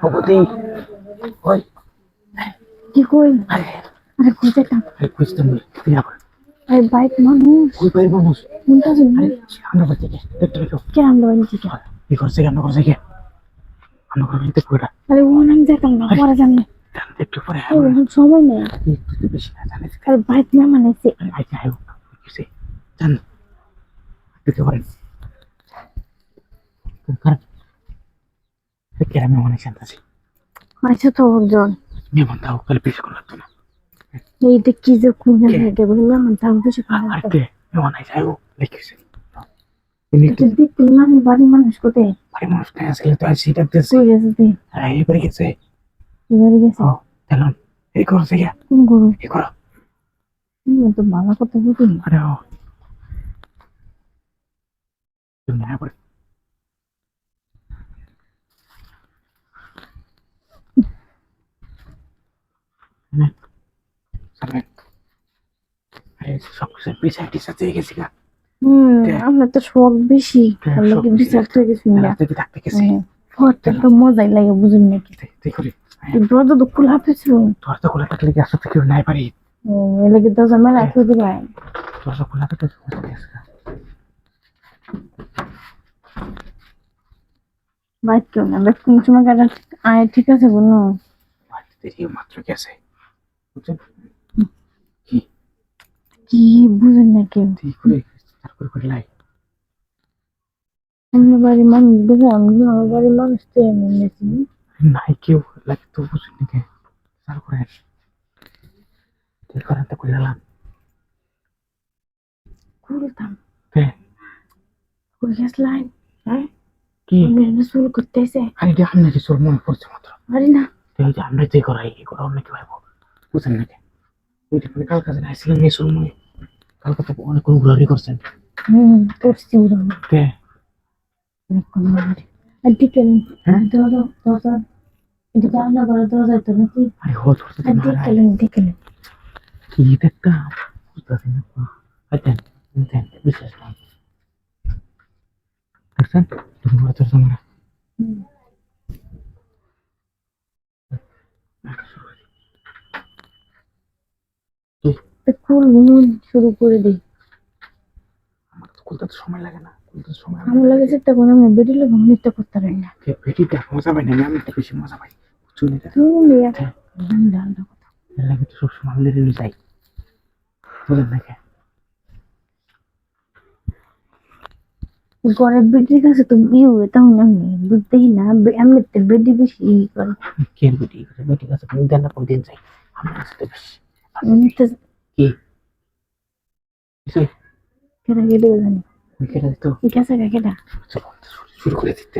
ভগবতী ওই। কি কই? আরে আরে আরে বুঝতে নেই তুই আবার আরে বাইক মানুষ। কই বাইর মানুষ? কোনটা আরে আমরা দেখতে দেখো কে আমরা বাড়ি থেকে কি করছে কি? করছে কি আমরা করে পুরা আরে ও নাম যেতাম না পরে জানি। একটু পরে সময় নেই। একটু বেশি না জানিস। আরে বাইক না মানাইছে। আরে আই যাই হোক জান। দিতে পারেন। গ্রামে অনেক শান্ত আছে। আচ্ছা তো জন মেহমান তাও কালে বেশি করে লাগতো না। এইটা কি যে কুড়ে এটা বলে মেমন তাও বেশি ভালো আর কে? মেহমান আই যাই হোক লিখেছে একটু এটা দেখতে মানুষ কোথায়? বাড়ি মানুষ নাই আসলে তো আছি এটা দেশে কই গেছে তুই এই করে গেছে। এবারে গেছে? তেলন এই করছে গিয়া কোন গরু এই করো তো ভালো কথা বুঝি আরে ও। তুমি না করে না সামনে আরে সব কিছু পিছায় টিসা দিয়ে গেছি গা হুম দেখ। আমরা তো শখ বেশি। বিচার হয়ে গেছি মজাই লাগে বুঝুন নাকি দরজা তো খোলা থাকলে কি আসতে কেউ নাই পারি এলাকে দরজা মেলা করে দিবে তোর খোলা থাকলে বাইক কেউ না বাইক কোন সময় আয় ঠিক আছে কোনো মাত্র গেছে। বুঝছেন? কি? বুঝেন না কেউ। ঠিক করে তারপরে করে লাই। অন্য বাড়ির মানুষ দেখে আমি আমার বাড়ির মানুষ তো এমন নিয়েছি নাই কেউ লাগে তো বুঝুন নাকি তারপরে ঠিক করেন তো করে গেলাম খুলতাম হ্যাঁ কই গেছলাই হ্যাঁ? কি? আমি শুরু করতেছে আরে এটা আপনার কিছু মনে পড়ছে মাত্র। পারি না। এই যে আমরা যে করাই এই করা অন্য কি ভাইব বুঝেন নাকি ওইটা মানে কাল কাছে আসছিলাম এই সময় কালকে তো অনেক কোন ঘোরাঘুরি করছেন। হুম করছি উড়ান কে? অনেকক্ষণ। আর দিকে হ্যাঁ? দরজা দরজা রান্না করে দরজা তো নাকি? আরে হো তোর সাথে আর না দেখলেন দেখলেন কি দেখতাম? বুঝতেছি না আচ্ছা দেন বিশ্বাস নাই দেখছেন তুমি বলে তোর সামনে খুল শুরু করে দিই। আমার তো খুলতে তো সময় লাগে না। খুলতে সময় আমার লাগে চেষ্টা করে আমি বেরিয়ে নৃত্য করতে পারি না ভেটিটা মজা পাই না আমি একটা বেশি মজা পাই। চুনি তুমি একটা ডান্ডা কথা। লাগে তো সবসময় আমি রেলে যাই বলেন নাকি ঘরের বেডির কাছে তো বিয়ে হয়ে তখন আমি বুঝতেই না এমনি তো বেডি বেশি ই করে। কে করে বেটি কাছে দেন না কোন দিন যাই। আমার কাছে তো বেশি। আমি তো কি কিছু কেটে কেটে জানি কেটে ঠিক আছে কেটা শুরু করে দিতে।